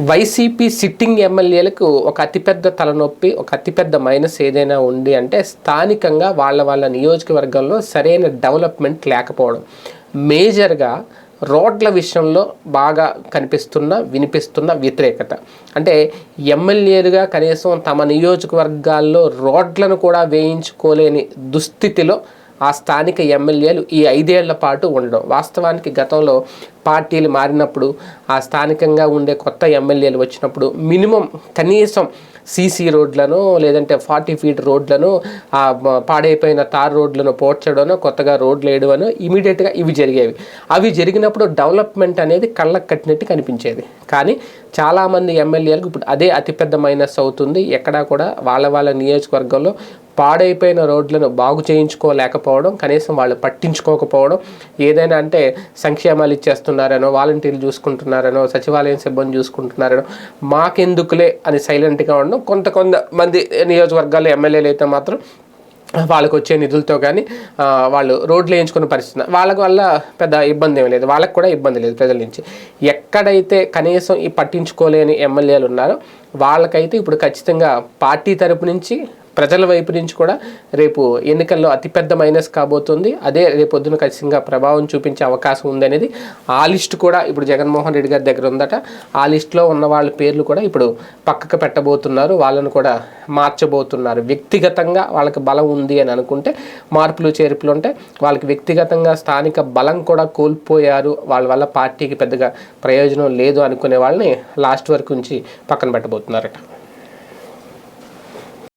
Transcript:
YCP sitting ఎమ్మెల్యేలకు ఒక అతిపెద్ద తలనొప్పి ఒక అతిపెద్ద మైనస్ ఏదైనా ఉంది అంటే స్థానికంగా వాళ్ళ వాళ్ళ నియోజకవర్గంలో సరైన డెవలప్మెంట్ లేకపోవడం. మేజర్గా రోడ్ల విషయంలో బాగా కనిపిస్తున్న వినిపిస్తున్న వ్యతిరేకత. అంటే ఎమ్మెల్యేలుగా కనీసం తమ నియోజకవర్గాల్లో రోడ్లను కూడా వేయించుకోలేని దుస్థితిలో ఆ స్థానిక ఎమ్మెల్యేలు ఈ ఐదేళ్ళ పాటు ఉండడం. వాస్తవానికి గతంలో పార్టీలు మారినప్పుడు ఆ స్థానికంగా ఉండే కొత్త ఎమ్మెల్యేలు వచ్చినప్పుడు మినిమం కనీసం సీసీ రోడ్లను లేదంటే ఫార్టీ ఫీట్ రోడ్లను ఆ పాడైపోయిన తార్ రోడ్లను పోడ్చడనో కొత్తగా రోడ్లు వేయడమనో ఇమీడియట్గా ఇవి జరిగేవి. అవి జరిగినప్పుడు డెవలప్మెంట్ అనేది కళ్ళకు కట్టినట్టు కనిపించేది. కానీ చాలామంది ఎమ్మెల్యేలకు ఇప్పుడు అదే అతిపెద్ద మైనస్ అవుతుంది. ఎక్కడా కూడా వాళ్ళ వాళ్ళ నియోజకవర్గంలో పాడైపోయిన రోడ్లను బాగు చేయించుకోలేకపోవడం కనీసం వాళ్ళు పట్టించుకోకపోవడం ఏదైనా అంటే సంక్షేమాలు ఇచ్చేస్తున్నారనో వాలంటీర్లు చూసుకుంటున్నారనో సచివాలయం సిబ్బంది చూసుకుంటున్నారనో మాకెందుకులే అని సైలెంట్గా ఉండడం. కొంత కొంతమంది నియోజకవర్గాల్లో ఎమ్మెల్యేలు అయితే మాత్రం వాళ్ళకు వచ్చే నిధులతో కానీ వాళ్ళు రోడ్లు వేయించుకునే పరిస్థితి వాళ్ళ వల్ల పెద్ద ఇబ్బంది ఏమి లేదు. వాళ్ళకి కూడా ఇబ్బంది లేదు ప్రజల నుంచి. ఎక్కడైతే కనీసం ఈ పట్టించుకోలేని ఎమ్మెల్యేలు ఉన్నారో వాళ్ళకైతే ఇప్పుడు ఖచ్చితంగా పార్టీ తరపు నుంచి ప్రజల వైపు నుంచి కూడా రేపు ఎన్నికల్లో అతిపెద్ద మైనస్ కాబోతుంది. అదే రేపు పొద్దున ఖచ్చితంగా ప్రభావం చూపించే అవకాశం ఉందనేది ఆ లిస్ట్ కూడా ఇప్పుడు జగన్మోహన్ రెడ్డి గారి దగ్గర ఉందట. ఆ లిస్టులో ఉన్న వాళ్ళ పేర్లు కూడా ఇప్పుడు పక్కకు పెట్టబోతున్నారు. వాళ్ళను కూడా మార్చబోతున్నారు. వ్యక్తిగతంగా వాళ్ళకి బలం ఉంది అని అనుకుంటే మార్పులు చేర్పులు ఉంటే వాళ్ళకి వ్యక్తిగతంగా స్థానిక బలం కూడా కోల్పోయారు. వాళ్ళ వల్ల పార్టీకి పెద్దగా ప్రయోజనం లేదు అనుకునే వాళ్ళని లాస్ట్ వరకు ఉంచి పక్కన పెట్టబోతున్నారట.